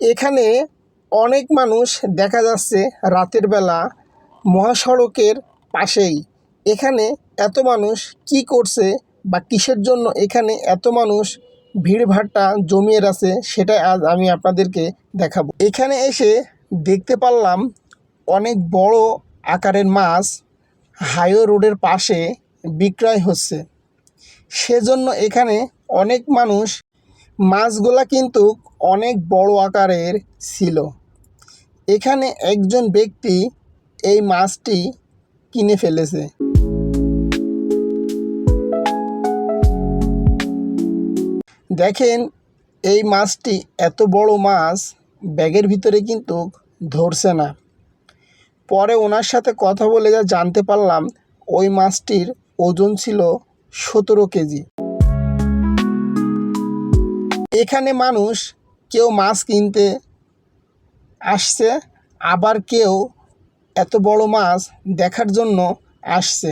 এখানে অনেক মানুষ দেখা যাচ্ছে রাতের বেলা মহাসড়কের পাশেই। এখানে এত মানুষ কি করছে বা কিসের জন্য এখানে এত মানুষ ভিড়ভাট্টা জমিয়ে আছে সেটাই আজ আমি আপনাদেরকে দেখাবো। এখানে এসে দেখতে পারলাম অনেক বড় আকারের মাছ হাইওয়ে রোডের পাশে বিক্রয় হচ্ছে। সেজন্য এখানে অনেক মানুষ মাছগুলা কিন্তু অনেক বড় আকারের ছিল। এখানে একজন ব্যক্তি এই মাছটি কিনে ফেলেছে। দেখেন, এই মাছটি এত বড় মাছ, ব্যাগের ভিতরে কিন্তু ধরছে না। পরে ওনার সাথে কথা বলে যা জানতে পারলাম, ওই মাছটির ওজন ছিল সতেরো কেজি। এখানে মানুষ কেউ মাছ কিনতে আসছে, আবার কেউ এত বড় মাছ দেখার জন্য আসছে।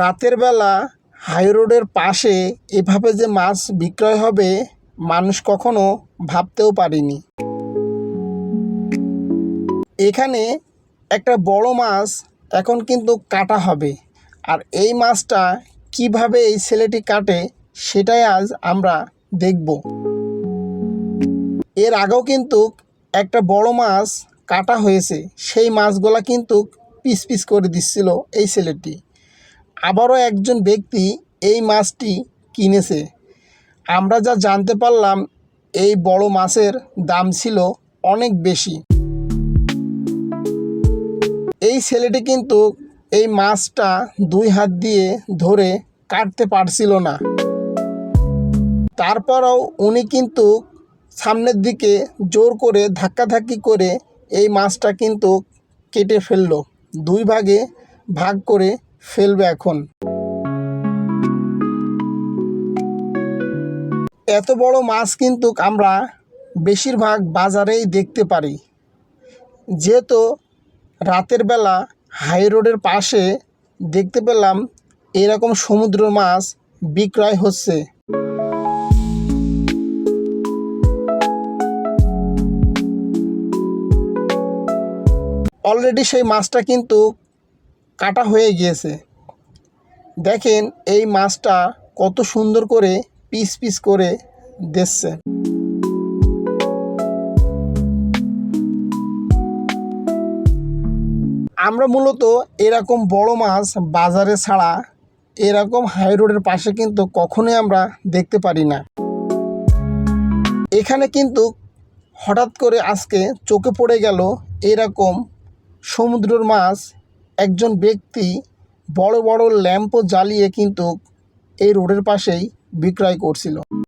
রাতের বেলা হাই রোডের পাশে এভাবে যে মাছ বিক্রয় হবে, মানুষ কখনো ভাবতেও পারেনি। এখানে একটা বড় মাছ এখন কিন্তু কাটা হবে। আর এই মাছটা কীভাবে এই ছেলেটি কাটে সেটাই আজ আমরা দেখব। এর আগেও কিন্তু একটা বড় মাছ কাটা হয়েছে। সেই মাছগুলা কিন্তু পিস পিস করে দিচ্ছিল এই ছেলেটি। আবারও একজন ব্যক্তি এই মাছটি কিনেছে। আমরা যা জানতে পারলাম, এই বড় মাছের দাম ছিল অনেক বেশি। এই ছেলেটি কিন্তু এই মাছটা দুই হাত দিয়ে ধরে কাটতে পারছিল না। তারপরও উনি কিন্তু সামনের দিকে জোর করে ধাক্কাধাক্কি করে এই মাছটা কিন্তু কেটে ফেলল। দুই ভাগে ভাগ করে ফেলবে এখন। এত বড় মাছ কিন্তু আমরা বেশিরভাগ বাজারেই দেখতে পারি। যেহেতু রাতের বেলা হাই রোডের পাশে দেখতে পেলাম এরকম সমুদ্র মাছ বিক্রয় হচ্ছে। অলরেডি সেই মাছটা কিন্তু কাটা হয়ে গিয়েছে। দেখেন এই মাছটা কত সুন্দর করে পিস পিস করে দিচ্ছে। আমরা মূলত এরকম বড় মাছ বাজারে ছাড়া এরকম হাই রোডের পাশে কিন্তু কখনোই আমরা দেখতে পারি না। এখানে কিন্তু হঠাৎ করে আজকে চোখে পড়ে গেল এরকম সমুদ্রের মাছ একজন ব্যক্তি বড় বড় ল্যাম্পও জ্বালিয়ে কিন্তু এই রোডের পাশেই বিক্রয় করছিল।